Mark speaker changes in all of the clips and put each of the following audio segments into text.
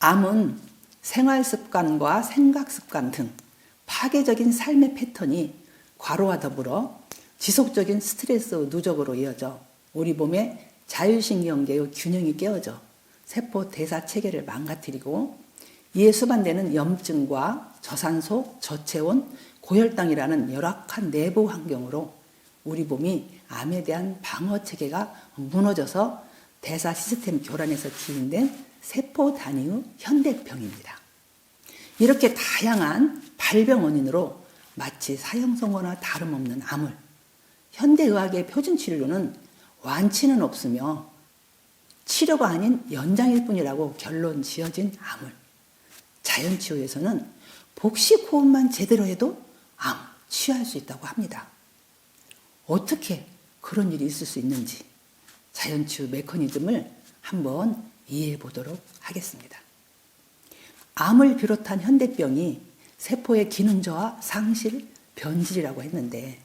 Speaker 1: 암은 생활 습관과 생각 습관 등 파괴적인 삶의 패턴이 과로와 더불어 지속적인 스트레스 누적으로 이어져 우리 몸의 자율신경계의 균형이 깨어져 세포 대사 체계를 망가뜨리고 이에 수반되는 염증과 저산소, 저체온, 고혈당이라는 열악한 내부 환경으로 우리 몸이 암에 대한 방어 체계가 무너져서 대사 시스템 교란에서 기인된 세포 단위의 현대병입니다. 이렇게 다양한 발병 원인으로 마치 사형선고나 다름없는 암을 현대의학의 표준 치료로는 완치는 없으며 치료가 아닌 연장일 뿐이라고 결론 지어진 암을 자연치유에서는 복식 호흡만 제대로 해도 암 치유할 수 있다고 합니다. 어떻게 그런 일이 있을 수 있는지 자연치유 메커니즘을 한번 이해해 보도록 하겠습니다. 암을 비롯한 현대병이 세포의 기능 저하, 상실, 변질이라고 했는데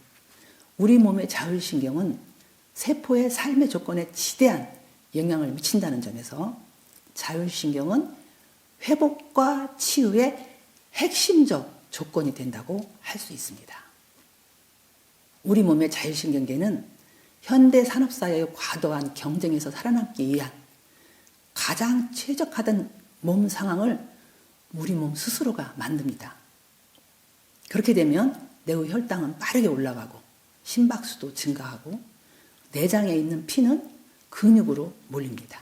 Speaker 1: 우리 몸의 자율신경은 세포의 삶의 조건에 지대한 영향을 미친다는 점에서 자율신경은 회복과 치유의 핵심적 조건이 된다고 할 수 있습니다. 우리 몸의 자율신경계는 현대 산업사회의 과도한 경쟁에서 살아남기 위한 가장 최적화된 몸 상황을 우리 몸 스스로가 만듭니다. 그렇게 되면 내의 혈당은 빠르게 올라가고 심박수도 증가하고 내장에 있는 피는 근육으로 몰립니다.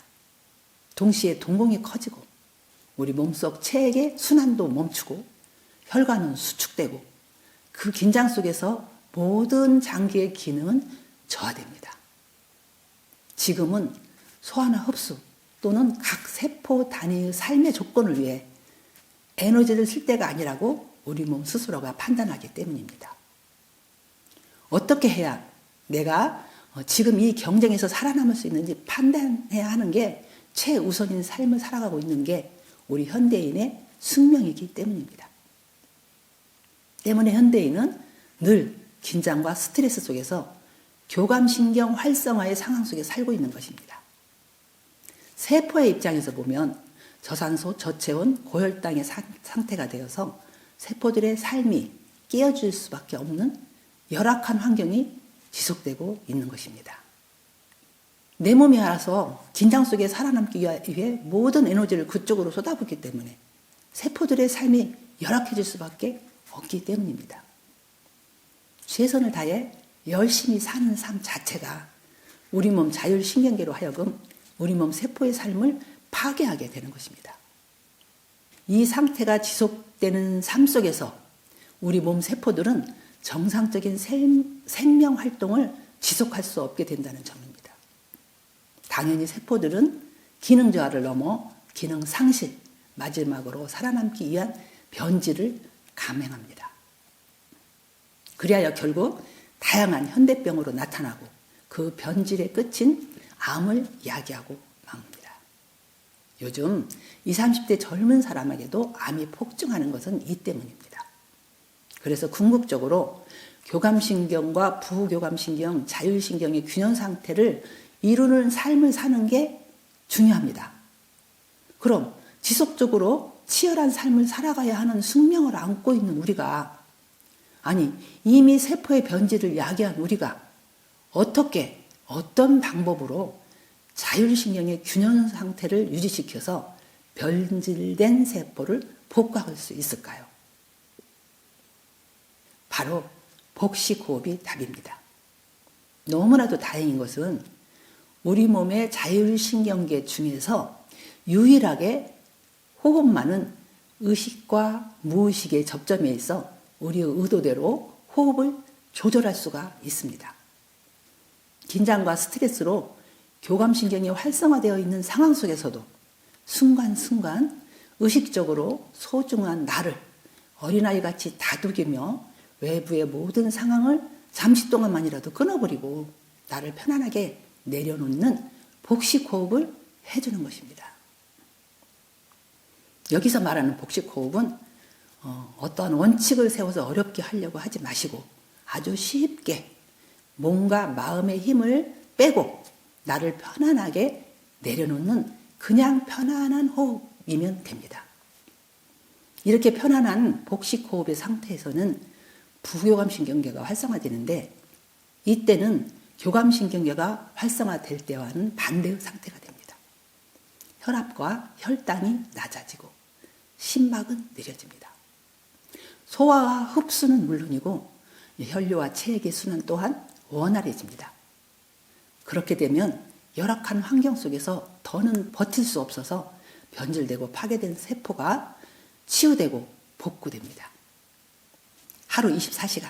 Speaker 1: 동시에 동공이 커지고 우리 몸속 체액의 순환도 멈추고 혈관은 수축되고 그 긴장 속에서 모든 장기의 기능은 저하됩니다. 지금은 소화나 흡수 또는 각 세포 단위의 삶의 조건을 위해 에너지를 쓸 때가 아니라고 우리 몸 스스로가 판단하기 때문입니다. 어떻게 해야 내가 지금 이 경쟁에서 살아남을 수 있는지 판단해야 하는 게 최우선인 삶을 살아가고 있는 게 우리 현대인의 숙명이기 때문입니다. 때문에 현대인은 늘 긴장과 스트레스 속에서 교감신경 활성화의 상황 속에 살고 있는 것입니다. 세포의 입장에서 보면 저산소, 저체온, 고혈당의 상태가 되어서 세포들의 삶이 깨어질 수밖에 없는 열악한 환경이 지속되고 있는 것입니다. 내 몸이 알아서 긴장 속에 살아남기 위해 모든 에너지를 그쪽으로 쏟아붓기 때문에 세포들의 삶이 열악해질 수밖에 없기 때문입니다. 최선을 다해 열심히 사는 삶 자체가 우리 몸 자율신경계로 하여금 우리 몸 세포의 삶을 파괴하게 되는 것입니다. 이 상태가 지속되는 삶 속에서 우리 몸 세포들은 정상적인 생명 활동을 지속할 수 없게 된다는 점입니다. 당연히 세포들은 기능 저하를 넘어 기능 상실, 마지막으로 살아남기 위한 변질을 감행합니다. 그리하여 결국 다양한 현대병으로 나타나고 그 변질의 끝인 암을 야기하고 맙니다. 요즘 20, 30대 젊은 사람에게도 암이 폭증하는 것은 이 때문입니다. 그래서 궁극적으로 교감신경과 부교감신경, 자율신경의 균형 상태를 이루는 삶을 사는 게 중요합니다. 그럼 지속적으로 치열한 삶을 살아가야 하는 숙명을 안고 있는 우리가 아니 이미 세포의 변질을 야기한 우리가 어떻게 어떤 방법으로 자율신경의 균형 상태를 유지시켜서 변질된 세포를 복구할 수 있을까요? 바로 복식호흡이 답입니다. 너무나도 다행인 것은 우리 몸의 자율신경계 중에서 유일하게 호흡만은 의식과 무의식의 접점에 있어 우리의 의도대로 호흡을 조절할 수가 있습니다. 긴장과 스트레스로 교감신경이 활성화되어 있는 상황 속에서도 순간순간 의식적으로 소중한 나를 어린아이 같이 다독이며 외부의 모든 상황을 잠시 동안만이라도 끊어버리고 나를 편안하게 내려놓는 복식 호흡을 해주는 것입니다. 여기서 말하는 복식 호흡은 어, 어떠한 원칙을 세워서 어렵게 하려고 하지 마시고 아주 쉽게 몸과 마음의 힘을 빼고 나를 편안하게 내려놓는 그냥 편안한 호흡 호흡이면 됩니다. 이렇게 편안한 복식 호흡의 상태에서는 부교감 신경계가 활성화되는데 이때는 교감 신경계가 활성화될 때와는 반대의 상태가 됩니다. 혈압과 혈당이 낮아지고 심막은 느려집니다. 소화와 흡수는 물론이고 혈류와 체액의 순환 또한 원활해집니다. 그렇게 되면 열악한 환경 속에서 더는 버틸 수 없어서 변질되고 파괴된 세포가 치유되고 복구됩니다. 하루 24시간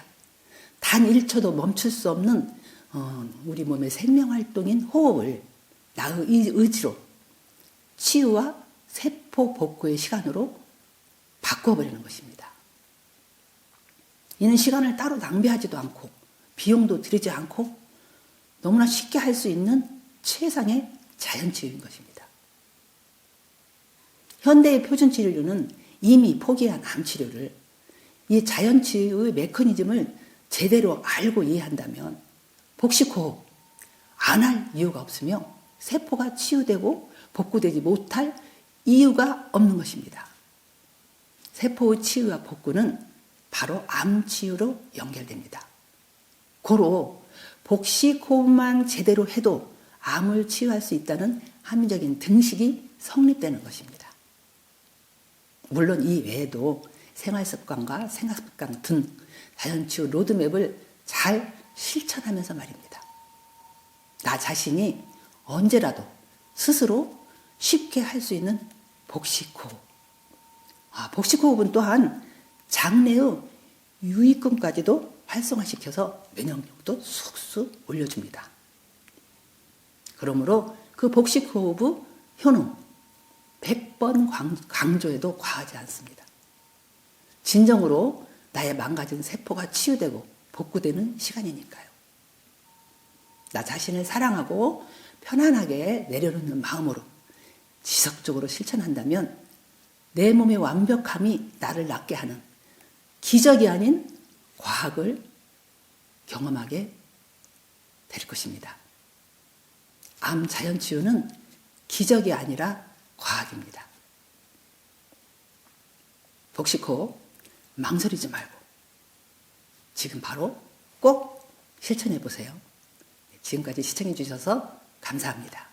Speaker 1: 단 1초도 멈출 수 없는 어, 우리 몸의 생명 활동인 호흡을 나의 의지로 치유와 세포 복구의 시간으로 바꿔버리는 것입니다. 이는 시간을 따로 낭비하지도 않고 비용도 들이지 않고 너무나 쉽게 할 수 있는 최상의 자연치유인 것입니다. 현대의 표준 치료는 이미 포기한 암 치료를 이 자연치유의 메커니즘을 제대로 알고 이해한다면 복식 호흡 안 할 이유가 없으며 세포가 치유되고 복구되지 못할 이유가 없는 것입니다. 세포의 치유와 복구는 바로 암 치유로 연결됩니다. 고로 복식호흡만 제대로 해도 암을 치유할 수 있다는 합리적인 등식이 성립되는 것입니다. 물론 이 외에도 생활습관과 생각습관 등 자연치유 로드맵을 잘 실천하면서 말입니다. 나 자신이 언제라도 스스로 쉽게 할 수 있는 복식호흡. 아, 복식호흡은 또한 장내의 유익근까지도 활성화시켜서 면역력도 쑥쑥 올려줍니다. 그러므로 그 복식 호흡의 효능 100번 강조해도 과하지 않습니다. 진정으로 나의 망가진 세포가 치유되고 복구되는 시간이니까요. 나 자신을 사랑하고 편안하게 내려놓는 마음으로 지속적으로 실천한다면 내 몸의 완벽함이 나를 낫게 하는 기적이 아닌 과학을 경험하게 될 것입니다. 암 자연 치유는 기적이 아니라 과학입니다. 복식호 망설이지 말고 지금 바로 꼭 실천해 보세요. 지금까지 시청해 주셔서 감사합니다.